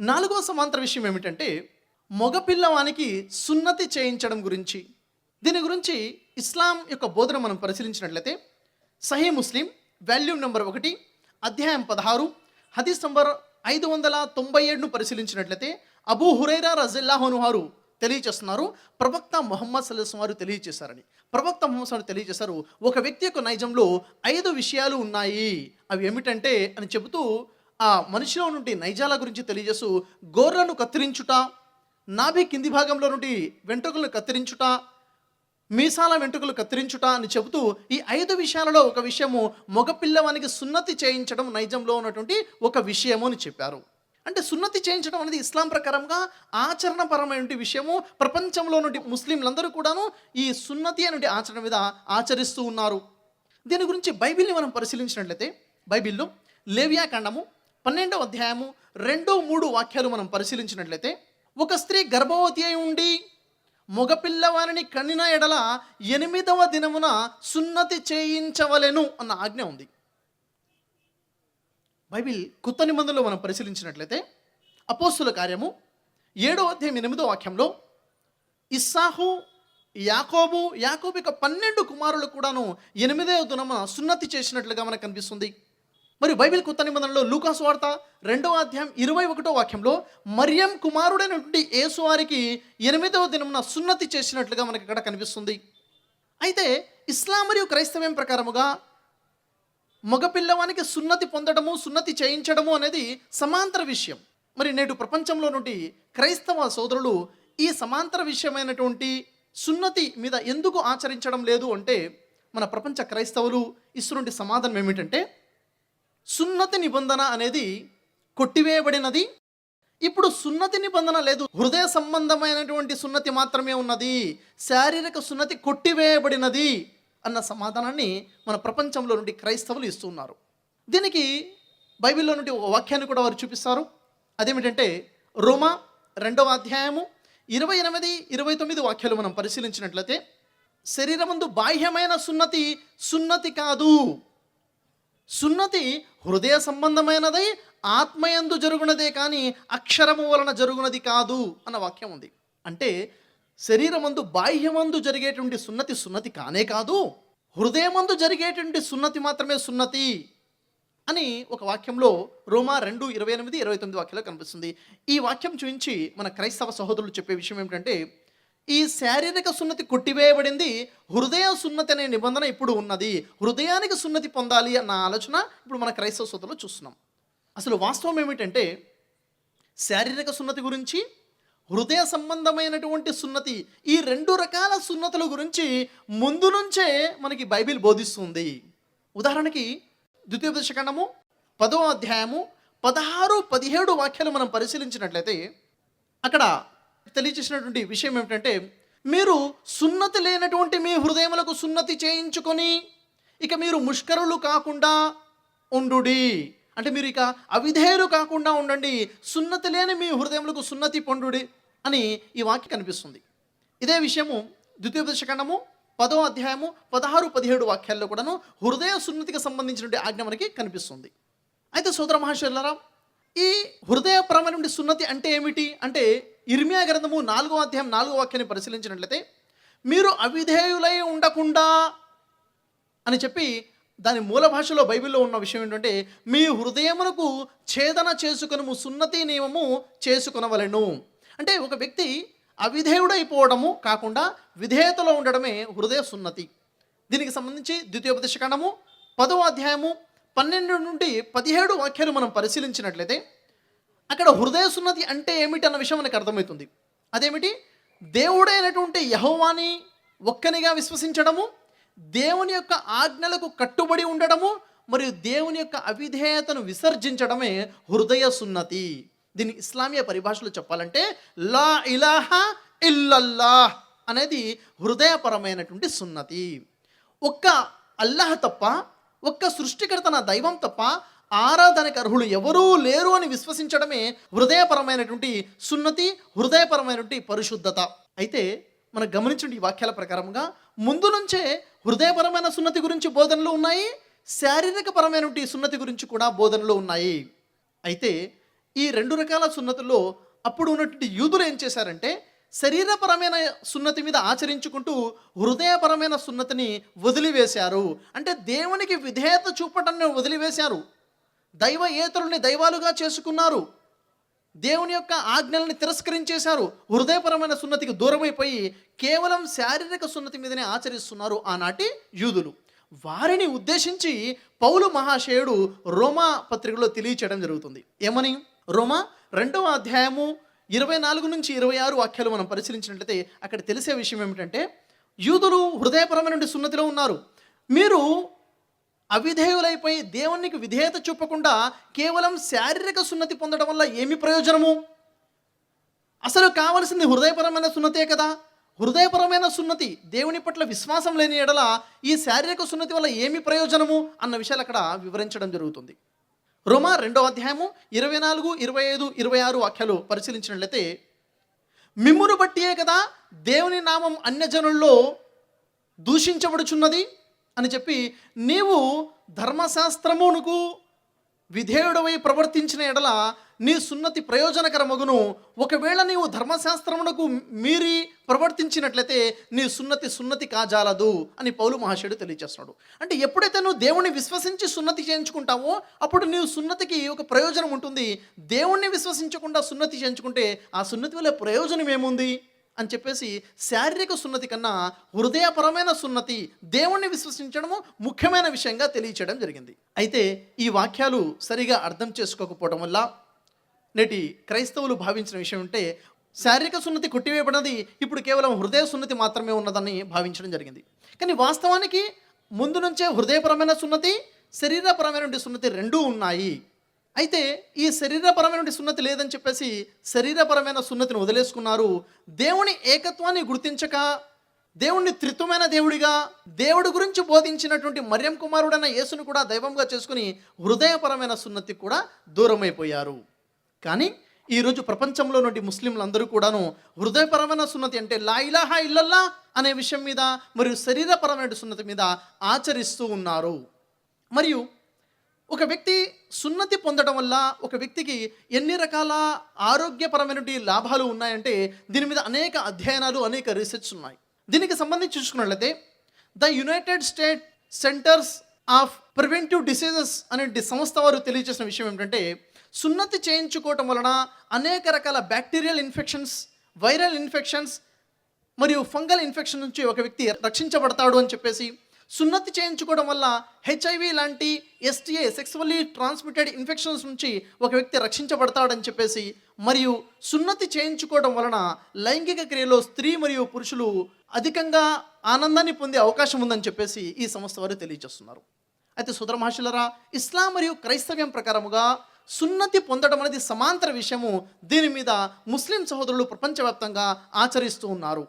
నాలుగో సమాంతర విషయం ఏమిటంటే మగపిల్లవానికి సున్నతి చేయించడం గురించి. దీని గురించి ఇస్లాం యొక్క బోధన మనం పరిశీలించినట్లయితే సహీ ముస్లిం వాల్యూమ్ నెంబర్ ఒకటి అధ్యాయం పదహారు హదీస్ నంబర్ ఐదు వందల తొంభై ఏడును పరిశీలించినట్లయితే అబూ హురైరా రజిల్లాహోను వారు తెలియజేస్తున్నారు. ప్రవక్త మొహమ్మద్ సల్లాహం వారు తెలియజేశారని. ప్రవక్త మొహమ్మద్ వారు తెలియజేశారు. ఒక వ్యక్తి యొక్క నైజంలో ఐదు విషయాలు ఉన్నాయి. అవి ఏమిటంటే అని చెబుతూ ఆ మనిషిలో నుండి నైజాల గురించి తెలియజేస్తూ గోర్లను కత్తిరించుట నాభి కింది భాగంలో నుండి వెంట్రుకలను కత్తిరించుట మీసాల వెంట్రుకలు కత్తిరించుట అని చెబుతూ ఈ ఐదు విషయాలలో ఒక విషయము మగపిల్లవానికి సున్నతి చేయించడం నైజంలో ఉన్నటువంటి ఒక విషయము అని చెప్పారు. అంటే సున్నతి చేయించడం అనేది ఇస్లాం ప్రకారంగా ఆచరణపరమైన విషయము. ప్రపంచంలో నుండి ముస్లింలందరూ కూడాను ఈ సున్నతి అనే ఆచరణ మీద ఆచరిస్తూ ఉన్నారు. దీని గురించి బైబిల్ని మనం పరిశీలించినట్లయితే బైబిల్లో లేవియా కాండము పన్నెండవ అధ్యాయము రెండు మూడు వాక్యాలు మనం పరిశీలించినట్లయితే ఒక స్త్రీ గర్భవతి అయి ఉండి మగపిల్లవారిని కనిన ఎడల ఎనిమిదవ దినమున సున్నతి చేయించవలెను అన్న ఆజ్ఞ ఉంది. బైబిల్ కొత్త నిబంధనలో మనం పరిశీలించినట్లయితే అపోస్తుల కార్యము ఏడో అధ్యాయం ఎనిమిదో వాక్యంలో ఇస్సాహు యాకోబు యాకోబు యొక్క పన్నెండు కుమారులు కూడాను ఎనిమిదవ దినమున సున్నతి చేసినట్లుగా మనకు కనిపిస్తుంది. మరి బైబిల్ కొత్త నిబంధనలో లూకాస్ వార్త రెండవ అధ్యాయం ఇరవై ఒకటో వాక్యంలో మరియం కుమారుడైనటువంటి యేసు వారికి ఎనిమిదవ దినమున సున్నతి చేసినట్లుగా మనకి ఇక్కడ కనిపిస్తుంది. అయితే ఇస్లాం మరియు క్రైస్తవ్యం ప్రకారముగా మగపిల్లవానికి సున్నతి పొందడము సున్నతి చేయించడము అనేది సమాంతర విషయం. మరి నేడు ప్రపంచంలో నుండి క్రైస్తవ సోదరులు ఈ సమాంతర విషయమైనటువంటి సున్నతి మీద ఎందుకు ఆచరించడం లేదు అంటే మన ప్రపంచ క్రైస్తవులు ఇస్తున్నటువంటి సమాధానం ఏమిటంటే సున్నతి నిబంధన అనేది కొట్టివేయబడినది. ఇప్పుడు సున్నతి నిబంధన లేదు. హృదయ సంబంధమైనటువంటి సున్నతి మాత్రమే ఉన్నది. శారీరక సున్నతి కొట్టివేయబడినది అన్న సమాధానాన్ని మన ప్రపంచంలో నుండి క్రైస్తవులు ఇస్తున్నారు. దీనికి బైబిల్లో నుండి ఒక వాక్యాన్ని కూడా వారు చూపిస్తారు. అదేమిటంటే రోమా రెండవ అధ్యాయము ఇరవై ఎనిమిది ఇరవై తొమ్మిది వాక్యాలు మనం పరిశీలించినట్లయితే శరీరమందు బాహ్యమైన సున్నతి సున్నతి కాదు. సున్నతి హృదయ సంబంధమైనదై ఆత్మయందు జరుగునదే కానీ అక్షరము వలన జరుగునది కాదు అన్న వాక్యం ఉంది. అంటే శరీరమందు బాహ్యమందు జరిగేటువంటి సున్నతి సున్నతి కానే కాదు హృదయమందు జరిగేటువంటి సున్నతి మాత్రమే సున్నతి అని ఒక వాక్యంలో రోమా రెండు ఇరవై ఎనిమిది ఇరవై తొమ్మిది వాక్యంలో కనిపిస్తుంది. ఈ వాక్యం చూపించి మన క్రైస్తవ సహోదరులు చెప్పే విషయం ఏమిటంటే ఈ శారీరక సున్నతి కొట్టివేయబడింది. హృదయ సున్నతి అనే నిబంధన ఇప్పుడు ఉన్నది. హృదయానికి సున్నతి పొందాలి అన్న ఆలోచన ఇప్పుడు మన క్రైస్తవ సోదరులు చూస్తున్నాం. అసలు వాస్తవం ఏమిటంటే శారీరక సున్నతి గురించి హృదయ సంబంధమైనటువంటి సున్నతి ఈ రెండు రకాల సున్నతుల గురించి ముందు నుంచే మనకి బైబిల్ బోధిస్తుంది. ఉదాహరణకి ద్వితీయోపదేశకాండము పదో అధ్యాయము పదహారు పదిహేడు వాక్యాలు మనం పరిశీలించినట్లయితే అక్కడ తెలియచేసినటువంటి విషయం ఏమిటంటే మీరు సున్నతి లేనటువంటి మీ హృదయములకు సున్నతి చేయించుకొని ఇక మీరు ముష్కరులు కాకుండా ఉండుడి. అంటే మీరు ఇక అవిధేయులు కాకుండా ఉండండి. సున్నతి లేని మీ హృదయములకు సున్నతి పొండుడి అని ఈ వాక్యం కనిపిస్తుంది. ఇదే విషయము ద్వితీయోపదేశకాండము పదో అధ్యాయము పదహారు పదిహేడు వాక్యాల్లో కూడాను హృదయ సున్నతికి సంబంధించినటువంటి ఆజ్ఞ మనకి కనిపిస్తుంది. అయితే సోదర మహాశయులారా ఈ హృదయపరమైన సున్నతి అంటే ఏమిటి? అంటే ఇర్మియా గ్రంథము నాలుగో అధ్యాయం నాలుగో వాక్యాన్ని పరిశీలించినట్లయితే మీరు అవిధేయులై ఉండకుండా అని చెప్పి దాని మూల భాషలో బైబిల్లో ఉన్న విషయం ఏంటంటే మీ హృదయమునకు ఛేదన చేసుకునము సున్నతి నియమము చేసుకునవలను. అంటే ఒక వ్యక్తి అవిధేయుడైపోవడము కాకుండా విధేయతలో ఉండడమే హృదయ సున్నతి. దీనికి సంబంధించి ద్వితీయోపదేశకాండము పదవ అధ్యాయము పన్నెండు నుండి పదిహేడు వాక్యాలు మనం పరిశీలించినట్లయితే అక్కడ హృదయ సున్నతి అంటే ఏమిటి అన్న విషయం మనకు అర్థమవుతుంది. అదేమిటి? దేవుడైనటువంటి యహోవాని ఒక్కనిగా విశ్వసించడము దేవుని యొక్క ఆజ్ఞలకు కట్టుబడి ఉండడము మరియు దేవుని యొక్క అవిధేయతను విసర్జించడమే హృదయ సున్నతి దీన్ని ఇస్లామీయ పరిభాషలో చెప్పాలంటే లా ఇలాహా ఇల్లల్లాహ్ అనేది హృదయపరమైనటువంటి సున్నతి. ఒక్క అల్లాహ్ తప్ప ఒక్క సృష్టికర్త నా దైవం తప్ప ఆరాధనకు అర్హులు ఎవరూ లేరు అని విశ్వసించడమే హృదయపరమైనటువంటి సున్నతి హృదయపరమైనటువంటి పరిశుద్ధత. అయితే మనం గమనించండి ఈ వాక్యాల ప్రకారంగా ముందు నుంచే హృదయపరమైన సున్నతి గురించి బోధనలు ఉన్నాయి శారీరకపరమైనటువంటి సున్నతి గురించి కూడా బోధనలు ఉన్నాయి. అయితే ఈ రెండు రకాల సున్నతుల్లో అప్పుడు ఉన్నటువంటి యూదులు ఏం చేశారంటే శరీరపరమైన సున్నతి మీద ఆచరించుకుంటూ హృదయపరమైన సున్నతిని వదిలివేశారు. అంటే దేవునికి విధేయత చూపటాన్ని వదిలివేశారు. దైవ ఏతరుల్ని దైవాలుగా చేసుకున్నారు. దేవుని యొక్క ఆజ్ఞల్ని తిరస్కరించేశారు. హృదయపరమైన సున్నతికి దూరమైపోయి కేవలం శారీరక సున్నతి మీదనే ఆచరిస్తున్నారు ఆనాటి యూదులు. వారిని ఉద్దేశించి పౌలు మహాశయుడు రోమా పత్రికలో తెలియచేయడం జరుగుతుంది. ఏమని? రోమా రెండవ అధ్యాయము ఇరవై నాలుగు నుంచి ఇరవై ఆరు వాక్యాలు మనం పరిశీలించినట్లయితే అక్కడ తెలిసే విషయం ఏమిటంటే యూదులు హృదయపరమైన సున్నతిలో ఉన్నారు. మీరు అవిధేయులైపోయి దేవునికి విధేయత చూపకుండా కేవలం శారీరక సున్నతి పొందడం వల్ల ఏమి ప్రయోజనము? అసలు కావలసింది హృదయపరమైన సున్నతే కదా. హృదయపరమైన సున్నతి దేవుని పట్ల విశ్వాసం లేని ఎడల ఈ శారీరక సున్నతి వల్ల ఏమి ప్రయోజనము? అన్న విషయాలు అక్కడ వివరించడం జరుగుతుంది. రోమా రెండవ అధ్యాయము ఇరవై నాలుగు ఇరవై ఐదు ఇరవై ఆరు వాక్యాలు పరిశీలించినట్లయితే మిమ్మును బట్టియే కదా దేవుని నామం అన్యజనుల్లో దూషించబడుచున్నది? అని చెప్పి నీవు ధర్మశాస్త్రమునకు విధేయుడవై ప్రవర్తించిన ఎడల నీ సున్నతి ప్రయోజనకరమగును ఒకవేళ నీవు ధర్మశాస్త్రమునకు మీరి ప్రవర్తించినట్లయితే నీ సున్నతి సున్నతి కాజాలదు అని పౌలు మహాశయుడు తెలియజేస్తున్నాడు. అంటే ఎప్పుడైతే నువ్వు దేవుణ్ణి విశ్వసించి సున్నతి చేయించుకుంటావో అప్పుడు నీవు సున్నతికి ఒక ప్రయోజనం ఉంటుంది. దేవుణ్ణి విశ్వసించకుండా సున్నతి చేయించుకుంటే ఆ సున్నతి వల్ల ప్రయోజనం ఏముంది? అని చెప్పేసి శారీరక సున్నతి కన్నా హృదయపరమైన సున్నతి దేవుణ్ణి విశ్వసించడము ముఖ్యమైన విషయంగా తెలియచేయడం జరిగింది. అయితే ఈ వాక్యాలు సరిగా అర్థం చేసుకోకపోవడం వల్ల నేటి క్రైస్తవులు భావించిన విషయం ఉంటే శారీరక సున్నతి కొట్టివేయబడినది ఇప్పుడు కేవలం హృదయ సున్నతి మాత్రమే ఉన్నదని భావించడం జరిగింది. కానీ వాస్తవానికి ముందు నుంచే హృదయపరమైన సున్నతి శరీరపరమైన సున్నతి రెండూ ఉన్నాయి. అయితే ఈ శరీరపరమైనటువంటి సున్నతి లేదని చెప్పేసి శరీరపరమైన సున్నతిని వదిలేసుకున్నారు. దేవుని ఏకత్వాన్ని గుర్తించక దేవుణ్ణి త్రిత్వమైన దేవుడిగా దేవుడి గురించి బోధించినటువంటి మర్యం కుమారుడైన యేసును కూడా దైవంగా చేసుకుని హృదయపరమైన సున్నతి కూడా దూరమైపోయారు. కానీ ఈరోజు ప్రపంచంలో నుండి ముస్లింలందరూ కూడాను హృదయపరమైన సున్నతి అంటే లా ఇలాహా ఇల్లల్లా అనే విషయం మీద మరియు శరీరపరమైన సున్నతి మీద ఆచరిస్తూ ఉన్నారు. మరియు ఒక వ్యక్తి సున్నతి పొందడం వల్ల ఒక వ్యక్తికి ఎన్ని రకాల ఆరోగ్యపరమైనటువంటి లాభాలు ఉన్నాయంటే దీని మీద అనేక అధ్యయనాలు అనేక రీసెర్చ్ ఉన్నాయి. దీనికి సంబంధించి చూసుకున్నట్లయితే the united state centers of preventive diseases అనే సంస్థ వారు తెలియజేసిన విషయం ఏమిటంటే సున్నతి చేయించుకోవటం వలన అనేక రకాల బ్యాక్టీరియల్ ఇన్ఫెక్షన్స్ వైరల్ ఇన్ఫెక్షన్స్ మరియు ఫంగల్ ఇన్ఫెక్షన్ నుంచి ఒక వ్యక్తి రక్షించబడతాడు అని చెప్పేసి సున్నతి చేయించుకోవడం వల్ల హెచ్ఐవి లాంటి ఎస్టీఏ సెక్సువల్లీ ట్రాన్స్మిటెడ్ ఇన్ఫెక్షన్స్ నుంచి ఒక వ్యక్తి రక్షించబడతాడని చెప్పేసి మరియు సున్నతి చేయించుకోవడం వలన లైంగిక క్రియలో స్త్రీ మరియు పురుషులు అధికంగా ఆనందాన్ని పొందే అవకాశం ఉందని చెప్పేసి ఈ సంస్థ వారు తెలియజేస్తున్నారు. అయితే సుధర మహర్షులరా ఇస్లాం మరియు క్రైస్తవ్యం ప్రకారముగా సున్నతి పొందడం అనేది సమాంతర విషయము. దీని మీద ముస్లిం సహోదరులు ప్రపంచవ్యాప్తంగా ఆచరిస్తూ ఉన్నారు.